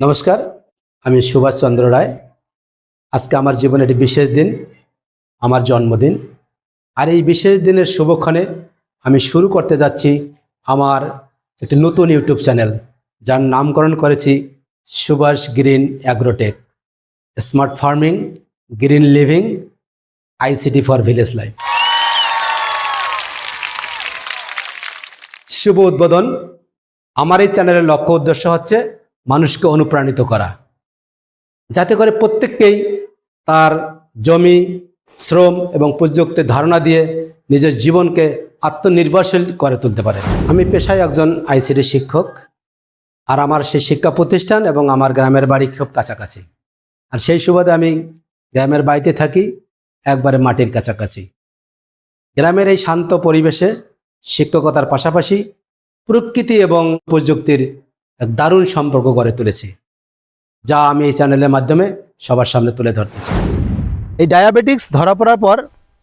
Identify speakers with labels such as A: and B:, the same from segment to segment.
A: নমস্কার, আমি সুভাষচন্দ্র রায়। আজকে আমার জীবনে একটি বিশেষ দিন, আমার জন্মদিন। আর এই বিশেষ দিনের শুভক্ষণে আমি শুরু করতে যাচ্ছি আমার একটি নতুন ইউটিউব চ্যানেল, যার নামকরণ করেছি Subhash green agrotech. Smart farming, green living, ICT for village life. শুভ উদ্বোধন। আমার এই চ্যানেলের লক্ষ্য উদ্দেশ্য হচ্ছে মানুষকে অনুপ্রাণিত করা। যাতে করে প্রত্যেককেই তার জমি, শ্রম এবং প্রযুক্তির ধারণা দিয়ে নিজের জীবনকে আত্মনির্ভরশীল করে তুলতে পারে। আমি পেশায় একজন আইসিডি শিক্ষক আর আমার সেই শিক্ষা প্রতিষ্ঠান এবং আমার গ্রামের বাড়ি খুব কাছাকাছি। আর সেই সুবাদে আমি গ্রামের বাড়িতে থাকি, একবারে মাটির কাছাকাছি। গ্রামের এই শান্ত পরিবেশে শিক্ষকতার পাশাপাশি প্রকৃতি এবং প্রযুক্তির এক দারুণ সম্পর্ক গড়ে তুলেছি, যা আমি এই চ্যানেলের মাধ্যমে সবার সামনে তুলে ধরতে চাই। এই ডায়াবেটিক্স ধরা পড়ার পর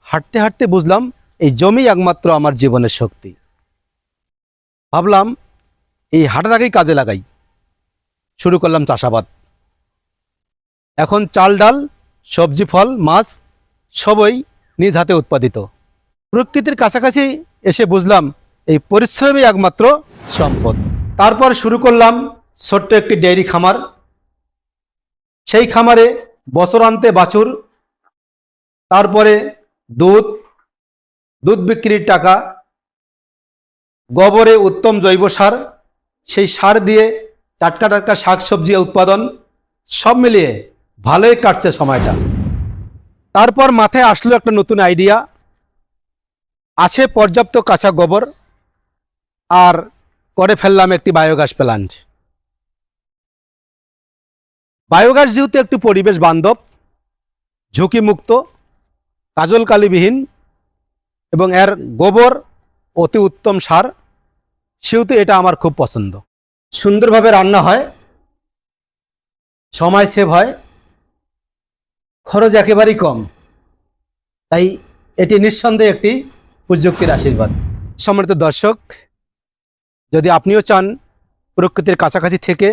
A: হাঁটতে হাঁটতে বুঝলাম এই জমি একমাত্র আমার জীবনের শক্তি। ভাবলাম, এই হাঁটাটাকেই কাজে লাগাই। শুরু করলাম চাষাবাদ। এখন চাল ডাল, সবজি ফল, মাছ সবই নিজ হাতে উৎপাদিত। প্রকৃতির কাছাকাছি এসে বুঝলাম, এই পরিশ্রমই একমাত্র সম্পদ। তারপর শুরু করলাম ছোট্ট একটি ডেয়ারি খামার। সেই খামারে বছরান্তে বাছুর, তারপরে দুধ দুধ বিক্রির টাকা, গোবরে উত্তম জৈব সার, সেই সার দিয়ে টাটকা টাটকা শাকসবজি উৎপাদন, সব মিলিয়ে ভালোই কাটছে সময়টা। তারপর মাথায় আসলো একটা নতুন আইডিয়া আছে পর্যাপ্ত কাঁচা গোবর, আর করে ফেললাম একটি বায়োগ্যাস প্ল্যান্ট বায়োগ্যাস যেহেতু একটি পরিবেশ বান্ধব, ঝুঁকিমুক্ত কাজল কালিবিহীন এবং এর গোবর অতি উত্তম সার, সেহেতু এটা আমার খুব পছন্দ। সুন্দরভাবে রান্না হয়, সময় সেভ হয়, খরচ একেবারেই কম। তাই এটি নিঃসন্দেহে একটি প্রযুক্তির আশীর্বাদ। সম্মানিত দর্শক যদি আপনিও চান প্রকৃতির কাছাকাছি থেকে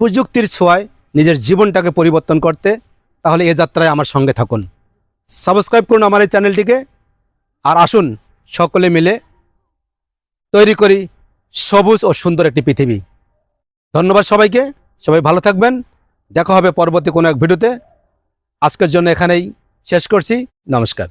A: প্রযুক্তির ছোঁয়ায় নিজের জীবনটাকে পরিবর্তন করতে, তাহলে এ যাত্রায় আমার সঙ্গে থাকুন। সাবস্ক্রাইব করুন আমার এই চ্যানেলটিকে আর আসুন সকলে মিলে তৈরি করি সবুজ ও সুন্দর একটি পৃথিবী। ধন্যবাদ সবাইকে, সবাই ভালো থাকবেন। দেখা হবে পরবর্তী কোনো এক ভিডিওতে। আজকের জন্য এখানেই শেষ করছি। নমস্কার।